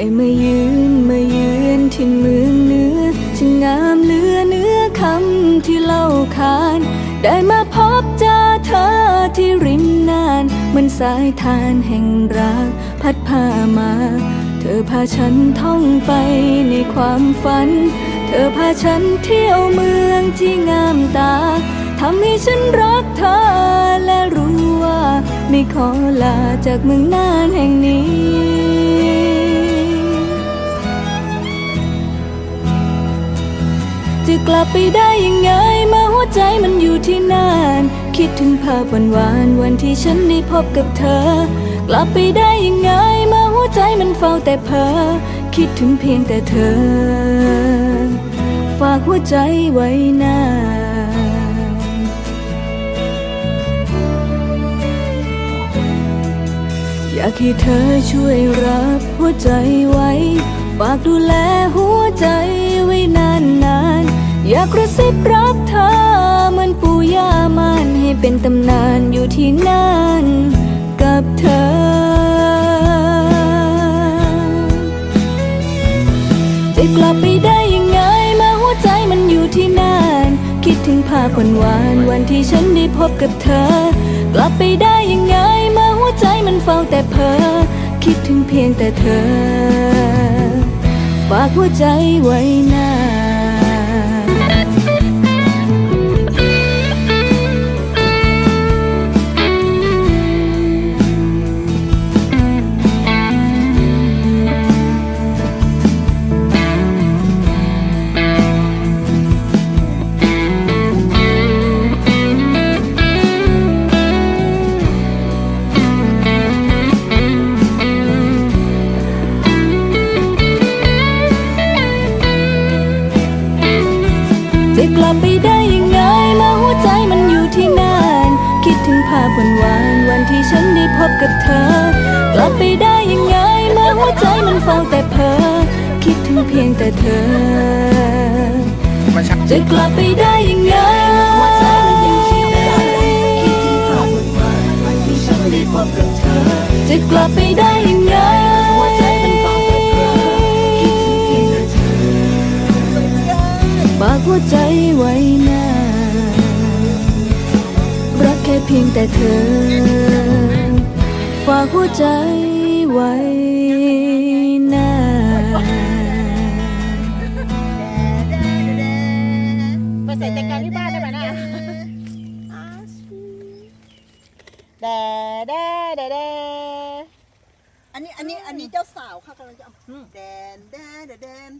ได้มายืนมายืนที่เมืองเหนือช่างงามเหลือเนื้อคำที่เล่าขาน ได้มาพบเจอเธอที่ริมนานเหมือนสายทานแห่งรักพัดพามา เธอพาฉันท่องไปในความฝัน เธอพาฉันเที่ยวเมืองที่งามตาทำให้ฉันรักเธอและรู้ว่า ไม่ขอลาจากเมืองน่านแห่งนี้ จะกลับไปได้ยังไงเมื่อหัวใจมันอยู่ที่นั่นคิดถึงภาพวันวานๆวันที่ฉันได้พบกับเธอ กลับไปได้ยังไงเมื่อหัวใจมันเฝ้าแต่เพ้อคิดถึงเพียงแต่เธอ ฝากหัวใจไว้นานอยากให้เธอช่วยรับหัวใจไว้ฝากดูแลหัวใจไว้นานนานๆ กกระซิบรับเธอเหมือนปู่ย่ามันให้เป็นตำนานอยู่ที่นั่นกับเธอ จะกลับไปได้ยังไงมื่อหัวใจมันอยู่ที่นั่นคิดถึงภาพวันวานวันที่ฉันได้พบกับเธอ กลับไปได้ยังไงมื่อหัวใจมันเฝ้าแต่เพ้อคิดถึงเพียงแต่เธอฝากหัวใจไว้นานจะ ลับไปได้ยังไงเมื่อหัวใจมันอยู่ที่นั่นคิดถึงภาพวันวานวันที่ฉันได้พบกับเธอ กลับไปได้ยังไงเมื่อหัวใจมันเฝ้าแต่เพ้อคิดถึงเพียงแต่เธอ จะกลับไปได้ยังไงหัวใจมันอยู่ที่นั่นคิดถึงภาพวันวานวันที่ฉันได้พบกับเธอ จะกลับไปได้ยังไง ฝากหัวใจไว้นารักแค่เพียงแต่เธอ ฝากหัวใจไว้นานไปใส่จัดการที่บ้านได้ไหมนะแดแดแดแดอันนี้อันนี้อันนี้เจ้าสาวค่ะกำลังจะเอาแดนแดนแดน